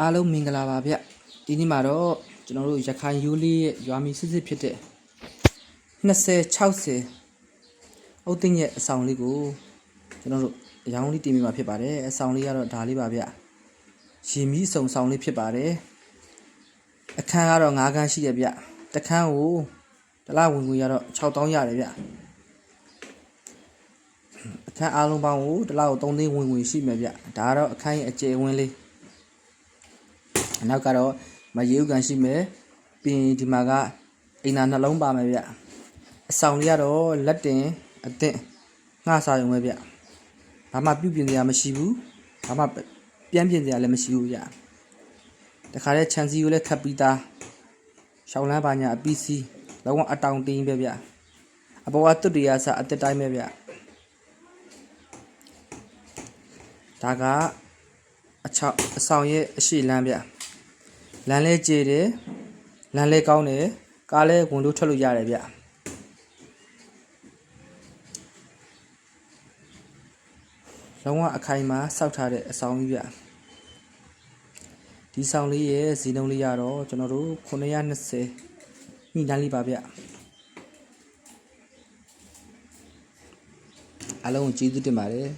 အားလုံးမင်္ဂလာပါဗျဒီနေ့မှာတော့ကျွန်တော်တို့ရခိုင်ရိုးလေးရဲ့ရွာမီစစ်စစ်ဖြစ်တဲ့20 60အုတ်သိမ့်ရဲ့အဆောင်လေးကိုကျွန်တော်တို့အရောင်းလေးတင်ပြမှာဖြစ်ပါတယ်အဆောင်လေးကတော့ဒါလေးပါဗျရေမီးစုံဆောင်လေးဖြစ်ပါတယ်အခန်းကတော့9ခန်းရှိတယ်ဗျတစ်ခန်းကိုတစ်လဝင်ငွေရတော့6000ရတယ်ဗျအခန်းအားလုံးပေါင်းကိုတစ်လကို3သိန်းဝင်ငွေရှိမယ်ဗျဒါကတော့အခန်းရဲ့အကျယ်ဝန်းလေးအ နောက်ကတော့မရေဥကန်ရှိမယ်ပြီးရင်ဒီမှာကအိမ်သာနှလုံးပါမယ်ဗျအဆောင်လေးကတော့လက်တင်အသင့်ငှစားရုံပဲဗျဘာမှပြုတ်ပြင်စရာမရှိဘူးဘာမှပြန်ပြင်စရာလည်းမရှိဘူးဗျတခါတည်းခြံစည်းကိုလည်းခတ်ပြီးသားရှောင်းလန်းပါညာအပီးစီးလုံးဝအတောင်တင်းပဲဗျအပေါ်ကတွတ်တရားစအသက်တိုင်းပဲဗျဒါကအချောက်အဆောင်ရဲ့အရှိလမ်းဗျ လမ်းလဲကျေတယ်လမ်းလဲကောင်းတယ်ကားလဲဝင်လို့ထွက်လို့ရတယ်ဗျလုံးဝအခိုင်အမာစောက်ထားတဲ့အဆောင်ကြီးဗျဒီဆောင်လေးရဲ့ဈေးနှုန်းလေးရတော့ကျွန်တော်တို့920ညှိနှိုင်းလေးပါဗျအလုံးကိုကျေးဇူးတင်ပါတယ်